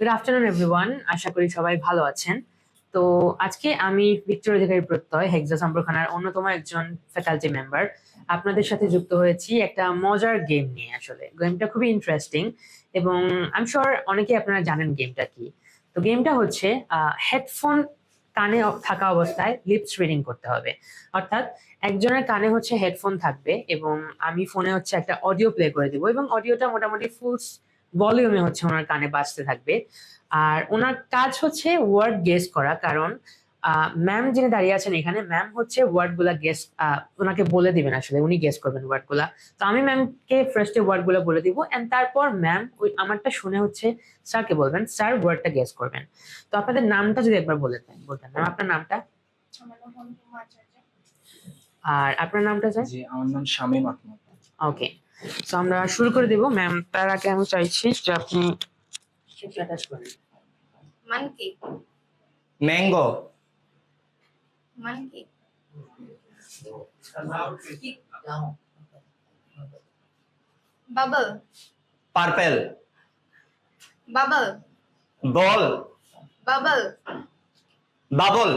Good afternoon everyone আশা করি সবাই ভালো আছেন। তো আজকে আমি ভিক্টোর অধিকারী প্রত্যয়, হেক্সা সম্প্রখানার অন্যতম একজন ফ্যাকাল্টি মেম্বার আপনাদের সাথে যুক্ত হয়েছি একটা মজার গেম নিয়ে আসলে। গেমটা খুবই ইন্টারেস্টিং এবং আমি শিওর অনেকেই আপনারা জানেন গেমটা কি। তো গেমটা হচ্ছে হেডফোন কানে থাকা অবস্থায় লিপস রিডিং করতে হবে। অর্থাৎ একজনের কানে হচ্ছে হেডফোন থাকবে এবং আমি ফোনে হচ্ছে একটা অডিও প্লে করে দিব এবং অডিওটা মোটামুটি ফুল ভলিউমে হচ্ছে ওনার কানে বাজতে থাকবে। আর ওনার কাজ হচ্ছে ওয়ার্ড গেস করা কারণ ম্যাম যিনি দাঁড়িয়ে আছেন এখানে ম্যাম হচ্ছে ওয়ার্ডগুলা গেস ওনাকে বলে দিবেন আসলে উনি গেস করবেন ওয়ার্ডগুলা তো আমি ম্যামকে ফার্স্টে ওয়ার্ডগুলো বলে দিব এন্ড তারপর ম্যাম ওই আমারটা শুনে হচ্ছে স্যারকে বলবেন স্যার ওয়ার্ডটা গেস করবেন। তো আপনাদের নামটা যদি একবার বলে দেন বলতেন। ম্যাম আপনার নামটা? আর আপনার নামটা স্যার? আমার নাম শামীম আহমদ। ওকে তো আমরা শুরু করে দিব। ম্যাম তার আগে আমি চাইছি যে আপনি। Monkey mango monkey bubble purple bubble ball bubble bubble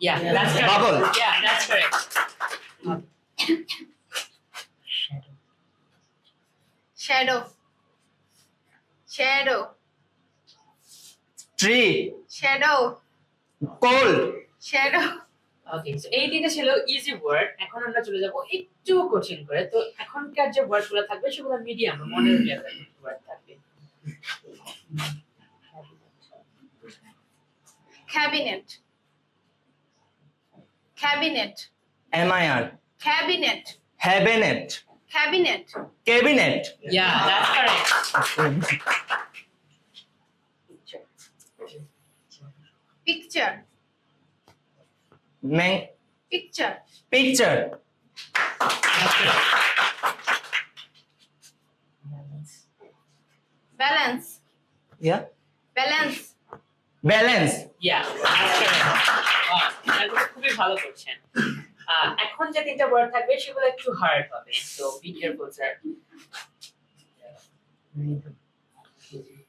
Yeah, that's correct. Bubble. Yeah, that's correct. Shadow shadow tree shadow cold shadow okay so এই তিনটা ছিল ইজি ওয়ার্ড এখন আমরা চলে যাব একটু কঠিন করে। তো এখনকার যে ওয়ার্ডগুলো থাকবে সেগুলো মিডিয়াম লেভেল ওয়ার্ড থাকবে। Cabinet cabinet M I R cabinet হ্যাবেনেট Cabinet cabinet Yeah, that's correct. Picture Mang picture picture That's correct. Balance yeah balance balance Yeah, that's correct. Wow, তাহলে খুবই ভালো করছেন আহ, এখন যে তিনটা ওয়ার্ড থাকবে সেগুলো একটু হার্ড হবে তো be careful sir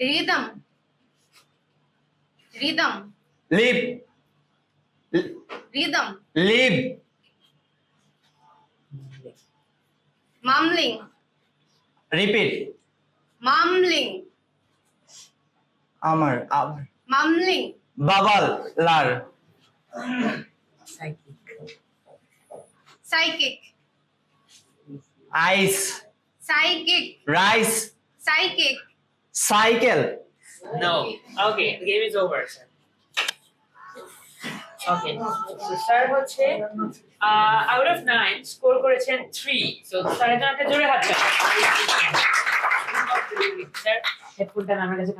rhythm rhythm lip rhythm lip mumbling repeat mumbling আমার আবার mumbling bubble লার psychic ice psychic rice psychic cycle No. Okay, the game is over, sir. Okay, so sir হচ্ছে out of nine score করেছেন three so স্যারের জন্য একটা জোরে হাত sir হেডফোনটা আমার কাছে।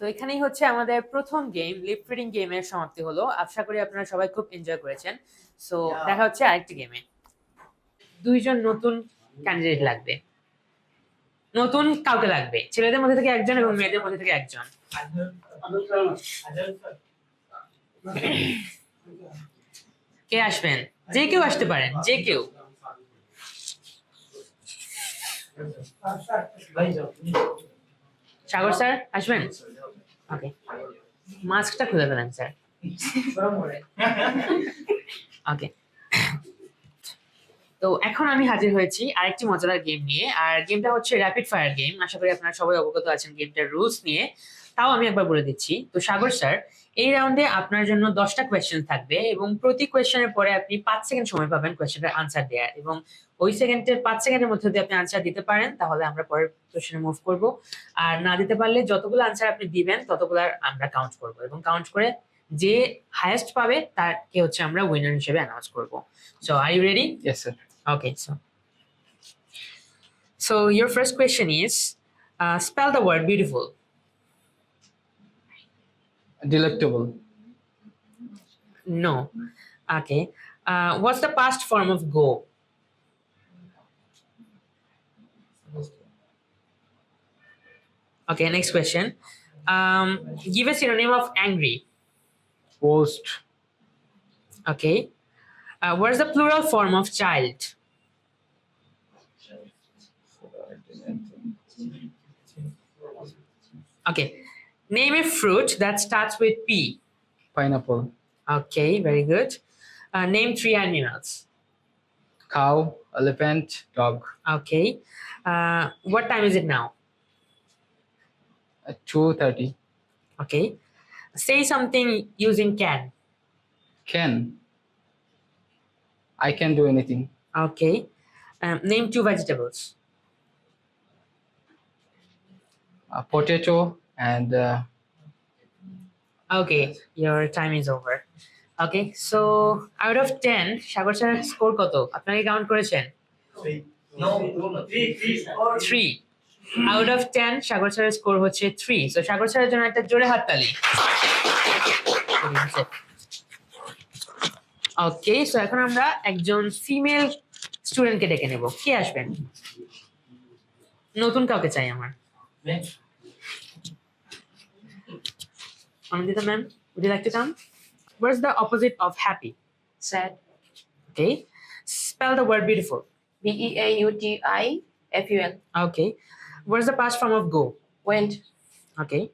তো এখানেই হচ্ছে আমাদের প্রথম গেম লিপ রিডিং গেমের সমাপ্তি হলো। আশা করি আপনারা সবাই খুব এনজয় করেছেন। সো দেখা হচ্ছে আরেকটি গেমে দুইজন নতুন ক্যান্ডিডেট লাগবে। নতুন কাউকে লাগবে। ছেলেদের মধ্যে থেকে একজন এবং মেয়েদের মধ্যে থেকে একজন। কে আসবেন? যে কেউ আসতে পারেন যে কেউ। সাগর স্যার আসবেন? ওকে মাস্কটা খুলে ফেলেন স্যার ওকে তো এখন আমি হাজির হয়েছি আরেকটি মজাদার গেম নিয়ে। আর গেমটা হচ্ছে র্যাপিড ফায়ার গেম আশা করি আপনারা সবাই অবগত আছেন গেমটার রুলস নিয়ে। তাও আমি একবার বলে দিচ্ছি। তো সাগর স্যার এই রাউন্ডে আপনার জন্য দশটা কোয়েশ্চেন থাকবে এবং প্রতি কোয়েশ্চেনের পরে আপনি পাঁচ সেকেন্ড সময় পাবেন কোয়েশ্চেনটার আনসার দেওয়ার এবং ওই সেকেন্ডের পাঁচ সেকেন্ডের মধ্যে যদি আপনি আনসার দিতে পারেন তাহলে আমরা পরের কোয়েশ্চেনে মুভ করব। আর না দিতে পারলে যতগুলো আনসার আপনি দিবেন ততগুলো আমরা কাউন্ট করব এবং কাউন্ট করে যে হায়েস্ট পাবে তাকে হচ্ছে আমরা উইনার হিসেবে অ্যানাউন্স করব। So are you ready yes sir Okay, so so your first question is uh, spell the word Delectable. No. Okay. Uh, what's the past form of go? Okay, next question. Um, give a synonym of angry. Post. Okay. Uh, what's the plural form of child? Okay. Name a fruit that starts with P. Pineapple. Okay, very good. Uh, name three animals. Cow. Elephant. Dog. Okay. Uh, what time is it now? At 2.30. Okay. Say something using can. Can. I can do anything. Okay. Um, name two vegetables. A potato and uh, Okay, your time is over. Okay, so out of 10, Sagar sir score কত? আপনাকে count করেছেন. Three out of ten Sagar স্যারের score হচ্ছে three তো সাগর স্যারের জন্য একটা জোরে হাততালি। ওকে সো এখন আমরা একজন ফিমেল স্টুডেন্টকে ডেকে নেব। কে আসবেন? নতুন কাউকে চাই আমার। Nandita ma'am, would you like to come? What's the opposite of happy? Sad. Okay. Spell the word beautiful. B E A U T I F U L. Okay. Where's the past form of go? Went. Okay.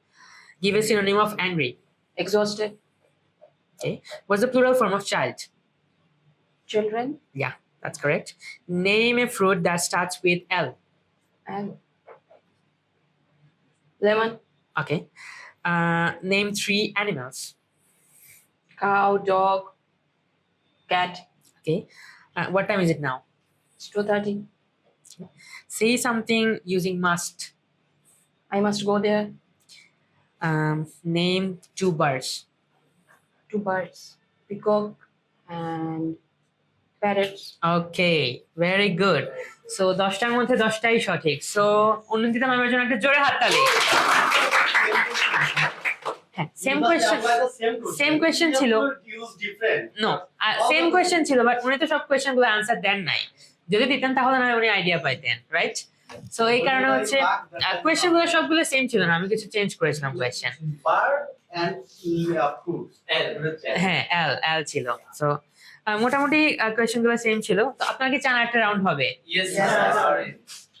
Give a synonym of angry. Exhausted. Okay. What's the plural form of child? Children. Yeah, that's correct. Name a fruit that starts with L. L. Lemon. Okay. Uh, name three animals. Cow. Dog. Cat. Okay. Uh, what time is it now? It's two thirty. Say something using must. I must go there. Um, name two birds. Two birds. Peacock and parrots. Okay, very good. So দশটার মধ্যে দশটাই সঠিক so অন্যদিতা ম্যামের জন্য একটা জোরে হাততালি হ্যাঁ same question same question. ছিল। নো সেম কোয়েশ্চেন ছিল বাট উনি তো সব কোয়েশ্চেনগুলো আনসার দেন নাই। যদি দিতেন তাহলে না উনি আইডিয়া পাইতেন রাইট সো এই কারণে হচ্ছে কোয়েশ্চেনগুলো সবগুলো সেম ছিল না। আমি কিছু চেঞ্জ করেছিলাম কোয়েশ্চেন and uh. হ্যাঁ এল এল ছিল। সো মোটামুটি কোয়েশ্চেনগুলো সেম ছিল। তো আপনার কি চান একটা রাউন্ড হবে?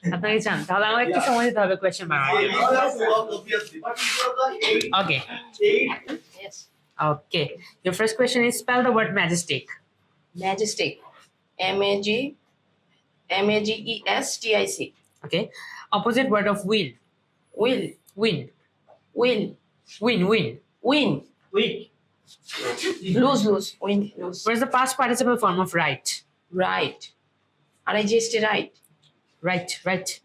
Yes, Yes, sir. sir. আপনার কি চান তাহলে আমাকে একটু সময় দিতে হবে কোয়েশ্চেন বানানোর You have to work obviously. But you got the eight, okay eight Yes. Okay your first question is spell the word majestic Majestic. M A G M A G E S T I C. okay opposite word of win Will. win Win. win win Win. week. Lose. Lose. Win. Lose. where's the past participle form of right Right. R I G S T right. right right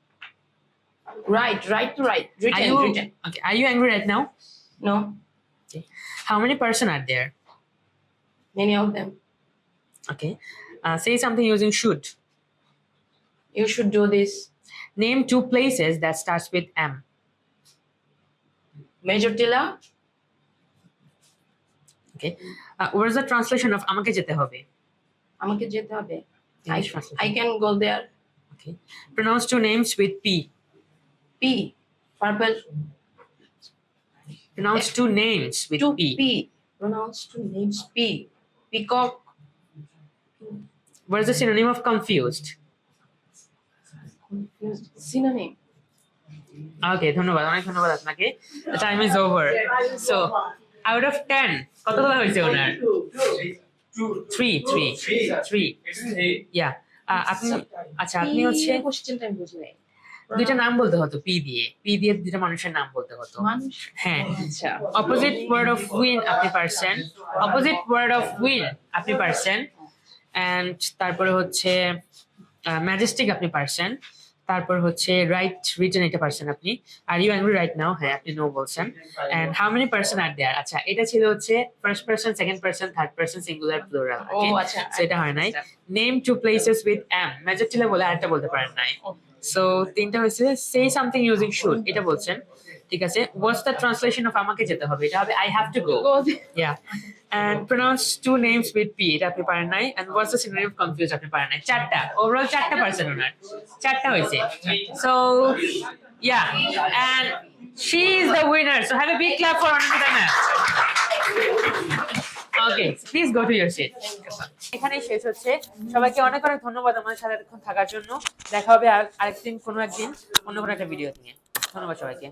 Right. Right to right. are Written. you Written. okay are you angry right now No. how many person are there Many of them. okay uh, say something using should You should do this. name two places that starts with m Major Tila. okay uh, where's the translation of আমাকে যেতে হবে আমাকে যেতে হবে I, English translation. I can go there. okay pronounce two names with p P. Purple. pronounce two names with Two p P. Pronounce two names P. Peacock. where's the synonym of confused Confused. Synonym. ওকে ধন্যবাদ অনেক ধন্যবাদ আপনাকে time is over so out of ten কতগুলো হয়েছে ওনার Two. Three three Three. Three It's three. Yeah আপনি আচ্ছা আপনি হচ্ছে কোশ্চেনটা আমি বুঝি নাই। দুইটা নাম বলতে হতো পি দিয়ে। পি দিয়ে দুইটা মানুষের নাম বলতে হতো। হ্যাঁ। আচ্ছা। অপোজিট ওয়ার্ড অফ উইন আপনি পারছেন। অপোজিট ওয়ার্ড অফ উইন আপনি পারছেন। এন্ড তারপরে হচ্ছে ম্যাজেস্টিক আপনি পারছেন। তারপর হচ্ছে রাইট রিটেন এটা পারছেন আপনি। Are you angry right now হ্যাঁ আপনি নো বলছেন। And how many person are there আচ্ছা এটা ছিল হচ্ছে first person second person third person singular plural ও আচ্ছা সেটা হয় নাই। Name two places with M ম্যাজেস্টিলা বলে আরেকটা বলতে পারেন নাই। সো তিনটা হয়েছে সে সামথিং ইউজিং শুড এটা বলছেন। ঠিক আছে? হোয়াটস দ্য ট্রান্সলেশন অফ আমাকে যেতে হবে? এটা হবে I have to go yeah and pronounce two names with P এটা আপনি পারেন নাই and what's the synonym confuse আপনি পারেন নাই। চারটা ওভারঅল চারটা পার্সন ওনার। চারটা হয়েছে। So yeah and she is the winner so have a big clap for Anindita ma'am okay please go to your seat এখানেই শেষ হচ্ছে। সবাইকে অনেক অনেক ধন্যবাদ আমাদের সাথে এতক্ষণ থাকার জন্য। দেখা হবে আর- আরেকদিন কোনো একদিন অন্য কোনো একটা ভিডিও নিয়ে ধন্যবাদ সবাইকে।